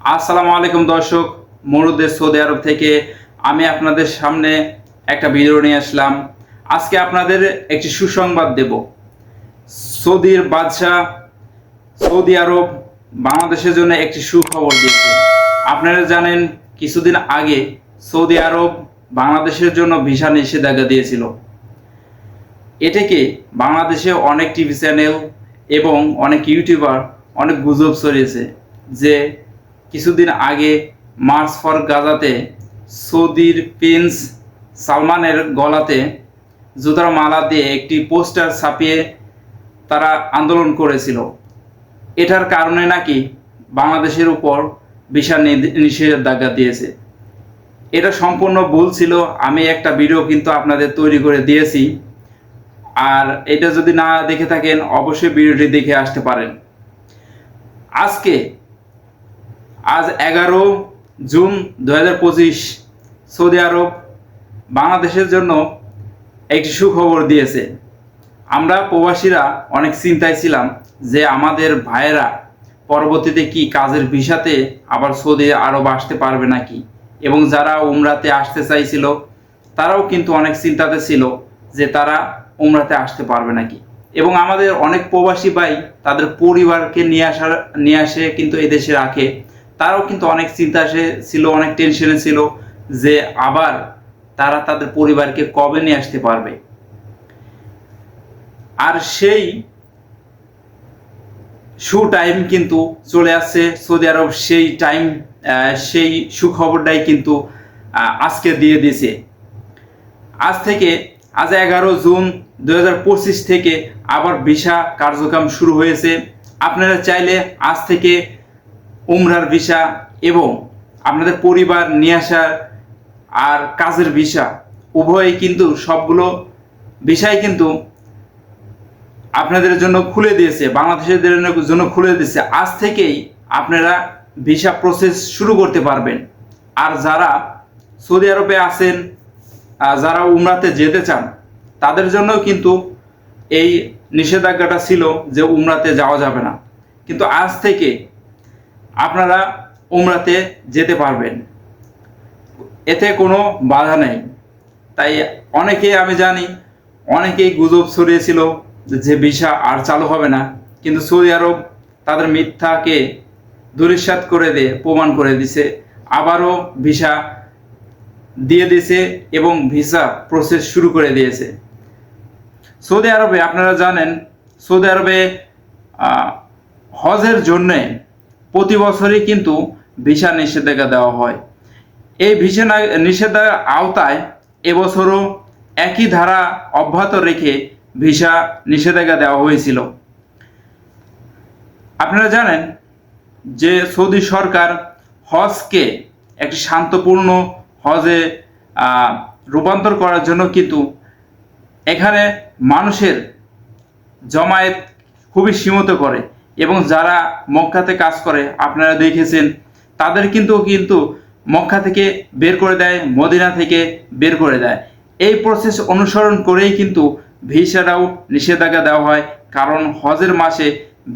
আসসালামু আলাইকুম দর্শক মরুদের সৌদি আরব থেকে আমি আপনাদের সামনে একটা ভিডিও নিয়ে আসলাম। আজকে আপনাদের একটি সুসংবাদ দেব। সৌদির বাদশাহ সৌদি আরব বাংলাদেশের জন্য একটি সুখবর দিয়েছে। আপনারা জানেন, কিছুদিন আগে সৌদি আরব বাংলাদেশের জন্য ভিসা নিষেধাজ্ঞা দিয়েছিল। এটাকে বাংলাদেশে অনেক টিভি চ্যানেল এবং অনেক ইউটিউবার অনেক গুজব ছড়িয়েছে যে কিছুদিন আগে মার্চ ফর গাজাতে সৌদির প্রিন্স সালমানের গলাতে জুতার মালা দিয়ে একটি পোস্টার ছাপিয়ে তারা আন্দোলন করেছিল। এটার কারণে নাকি বাংলাদেশের উপর বিশাল নিষেধাজ্ঞা দিয়েছে। এটা সম্পূর্ণ ভুল ছিল, আমি একটা ভিডিও কিন্তু আপনাদের তৈরি করে দিয়েছি। আর এটা যদি না দেখে থাকেন, অবশ্যই ভিডিওটি দেখে আসতে পারেন। আজকে আজ এগারো জুন দু হাজার পঁচিশ সৌদি আরব বাংলাদেশের জন্য একটি সুখবর দিয়েছে। আমরা প্রবাসীরা অনেক চিন্তায় ছিলাম যে আমাদের ভাইয়েরা পরবর্তীতে কি কাজের ভিসাতে আবার সৌদি আরব আসতে পারবে নাকি? এবং যারা উমরাতে আসতে চাইছিল, তারাও কিন্তু অনেক চিন্তাতে ছিল যে তারা উমরাতে আসতে পারবে নাকি। এবং আমাদের অনেক প্রবাসী ভাই তাদের পরিবারকে নিয়ে আসার, নিয়ে আসে কিন্তু এদেশে রাখে। তারাও কিন্তু অনেক চিন্তা আসে, ছিল, অনেক টেনশনে ছিল যে আবার তারা তাদের পরিবারকে কবে নিয়ে আসতে পারবে। আর সেই সু টাইম কিন্তু চলে আসছে, সৌদি আরব সেই টাইম সেই সুখবরটাই কিন্তু আজকে দিয়ে দিয়েছে। আজ থেকে, আজ এগারো জুন দু হাজার পঁচিশ থেকে আবার ভিসা কার্যক্রম শুরু হয়েছে। আপনারা চাইলে আজ থেকে উমরার ভিসা এবং আপনাদের পরিবার নিয়ে আসার আর কাজের ভিসা, উভয়ই কিন্তু সবগুলো ভিসাই কিন্তু আপনাদের জন্য খুলে দিয়েছে বাংলাদেশের জন্য খুলে দিয়েছে। আজ থেকেই আপনারা ভিসা প্রসেস শুরু করতে পারবেন। আর যারা সৌদি আরবে আছেন যারা উমরাতে যেতে চান, তাদের জন্য কিন্তু এই নিষেধাজ্ঞাটা ছিল যে উমরাতে যাওয়া যাবে না। কিন্তু আজ থেকে আপনারা উমরাতে যেতে পারবেন। এতে কোনো বাধা নেই। তাই অনেকেই আমি জানি, অনেকেই গুজব ছড়িয়েছিল যে ভিসা আর চালু হবে না। কিন্তু সৌদি আরব তাদের মিথ্যাকে দুরিশ্বাত করে দিয়ে প্রমাণ করে দিছে। আবারও ভিসা দিয়ে দিয়েছে এবং ভিসা প্রসেস শুরু করে দিয়েছে। সৌদি আরবে, আপনারা জানেন, সৌদি আরবে হজের জন্যে প্রতি বছরই কিন্তু ভিসা নিষেধাজ্ঞা দেওয়া হয়। এই ভিসা নিষেধাজ্ঞার আওতায় এবছরও একই ধারা অব্যাহত রেখে ভিসা নিষেধাজ্ঞা দেওয়া হয়েছিল। আপনারা জানেন যে সৌদি সরকার হজকে একটি শান্তপূর্ণ হজে রূপান্তর করার জন্য কিন্তু এখানে মানুষের জমায়েত খুবই সীমিত করে। এবং যারা মক্কাতে কাজ করে, আপনারা দেখেছেন, তাদের কিন্তু কিন্তু মক্কা থেকে বের করে দেয়, মদিনা থেকে বের করে দেয়। এই প্রসেস অনুসরণ করেই কিন্তু ভিসাটাও নিষেধাজ্ঞা দেওয়া হয়। কারণ হজের মাসে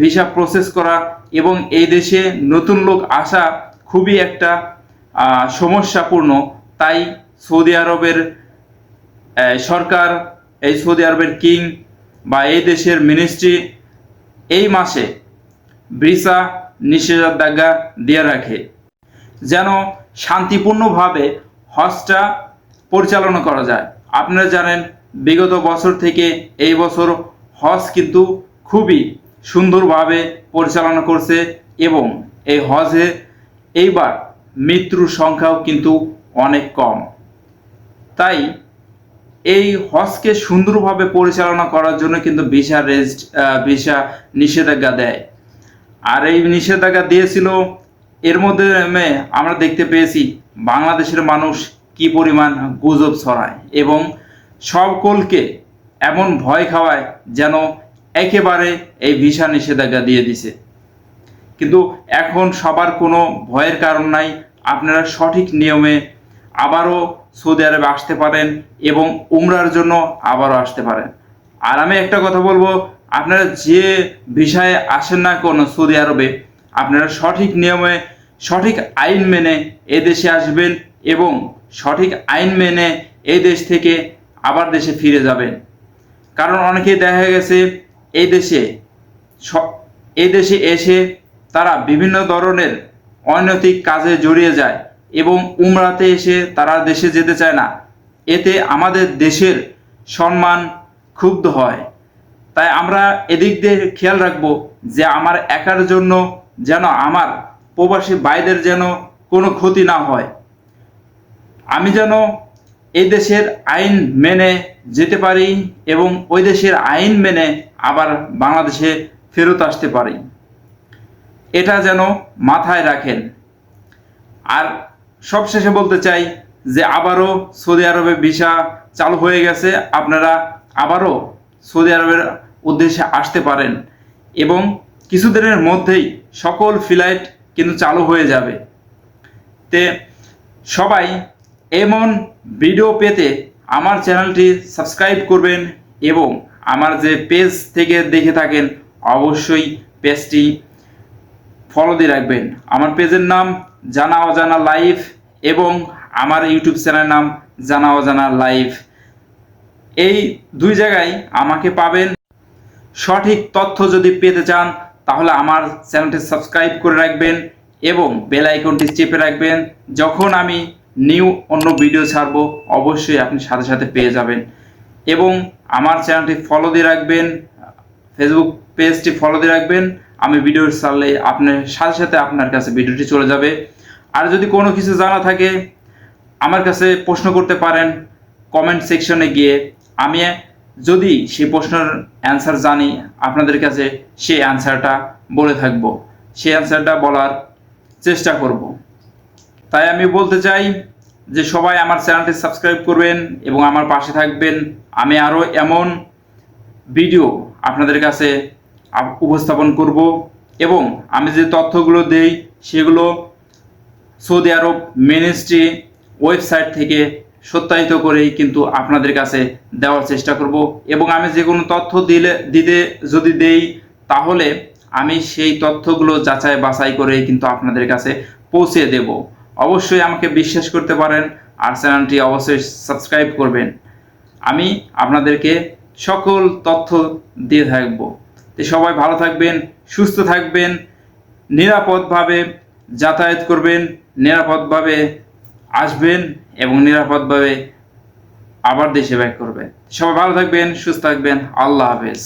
ভিসা প্রসেস করা এবং এই দেশে নতুন লোক আসা খুবই একটা সমস্যাপূর্ণ। তাই সৌদি আরবের সরকার, এই সৌদি আরবের কিং বা এই দেশের মিনিস্ট্রি এই মাসে ভিসা নিষেধাজ্ঞা দিয়ে রাখে, যেন শান্তিপূর্ণভাবে হজটা পরিচালনা করা যায়। আপনারা জানেন, বিগত বছর থেকে এই বছর হজ কিন্তু খুবই সুন্দরভাবে পরিচালনা করছে এবং এই হজে এইবার মৃত্যুর সংখ্যাও কিন্তু অনেক কম। তাই এই হজকে সুন্দরভাবে পরিচালনা করার জন্য কিন্তু ভিসা রেস্ট ভিসা নিষেধাজ্ঞা দেয়। আর এই নিষেধাজ্ঞা দিয়েছিল, এর মধ্যে আমরা দেখতে পেয়েছি বাংলাদেশের মানুষ কি পরিমাণ গুজব ছড়ায় এবং সকলকে এমন ভয় খাওয়ায় যেন একেবারে এই ভিসা নিষেধাজ্ঞা দিয়ে দিছে। কিন্তু এখন সবার কোনো ভয়ের কারণ নাই, আপনারা সঠিক নিয়মে আবারও সৌদি আরবে আসতে পারেন এবং উমরার জন্য আবারও আসতে পারেন। আর আমি একটা কথা বলব আপনারা যে বিষয়ে আসেন না কোনো সৌদি আরবে, আপনারা সঠিক নিয়মে, সঠিক আইন মেনে এ দেশে আসবেন এবং সঠিক আইন মেনে এই দেশ থেকে আবার দেশে ফিরে যাবেন। কারণ অনেকেই দেখা গেছে এই দেশে এই দেশে এসে তারা বিভিন্ন ধরনের অনৈতিক কাজে জড়িয়ে যায় এবং উমরাতে এসে তারা দেশে যেতে চায় না। এতে আমাদের দেশের সম্মান ক্ষুব্ধ হয়। তাই আমরা এদিক দিয়ে খেয়াল রাখব যে আমার একার জন্য যেন আমার প্রবাসী ভাইদের যেন কোনো ক্ষতি না হয়। আমি যেন এই দেশের আইন মেনে যেতে পারি এবং ওই দেশের আইন মেনে আবার বাংলাদেশে ফেরত আসতে পারি। এটা যেন মাথায় রাখেন। আর সবশেষে বলতে চাই যে আবারও সৌদি আরবে ভিসা চালু হয়ে গেছে। আপনারা আবারও সৌদি আরবের উদ্দেশ্যে আসতে পারেন এবং কিছুদিনের মধ্যেই সকল ফ্লাইট কিন্তু চালু হয়ে যাবে। তে সবাই এমন ভিডিও পেতে আমার চ্যানেলটি সাবস্ক্রাইব করবেন এবং আমার যে পেজ থেকে দেখে থাকেন অবশ্যই পেজটি ফলো দিয়ে রাখবেন। আমার পেজের নাম জানা অজানা লাইভ এবং আমার ইউটিউব চ্যানেলের নাম জানা অজানা লাইভ এই দুই জায়গায় আমাকে পাবেন। সঠিক তথ্য যদি পেতে চান, তাহলে আমার চ্যানেলটি সাবস্ক্রাইব করে রাখবেন এবং বেল আইকনটি চেপে রাখবেন। যখন আমি নিউ অন্য ভিডিও ছাড়বো, অবশ্যই আপনি সাথে সাথে পেয়ে যাবেন। এবং আমার চ্যানেলটি ফলো দিয়ে রাখবেন ফেসবুক পেজটি ফলো দিয়ে রাখবেন। আমি ভিডিও ছাড়লে আপনার সাথে সাথে আপনার কাছে ভিডিওটি চলে যাবে। আর যদি কোনো কিছু জানা থাকে, আমার কাছে প্রশ্ন করতে পারেন কমেন্ট সেকশনে গিয়ে আমি যদি সেই প্রশ্নের অ্যান্সার জানি, আপনাদের কাছে সেই অ্যান্সারটা বলে থাকব। সেই অ্যান্সারটা বলার চেষ্টা করব। তাই আমি বলতে চাই যে সবাই আমার চ্যানেলটি সাবস্ক্রাইব করবেন এবং আমার পাশে থাকবেন। আমি আরও এমন ভিডিও আপনাদের কাছে উপস্থাপন করব এবং আমি যে তথ্যগুলো দেই সেগুলো সৌদি আরব মিনিস্ট্রি ওয়েবসাইট থেকে সত্যায়িত করেই কিন্তু আপনাদের কাছে দেওয়ার চেষ্টা করব এবং আমি যে কোনো তথ্য দিলে, দিতে যদি দেই, তাহলে আমি সেই তথ্যগুলো যাচাই বাছাই করে কিন্তু আপনাদের কাছে পৌঁছে দেব। অবশ্যই আমাকে বিশ্বাস করতে পারেন আর চ্যানেলটি অবশ্যই সাবস্ক্রাইব করবেন। আমি আপনাদেরকে সকল তথ্য দিয়ে থাকব। তো সবাই ভালো থাকবেন, সুস্থ থাকবেন, নিরাপদভাবে যাতায়াত করবেন, নিরাপদভাবে আসবেন এবং নিরাপদভাবে আবার দেশে ব্যাক করবেন। সবাই ভালো থাকবেন সুস্থ থাকবেন। আল্লাহ হাফেজ।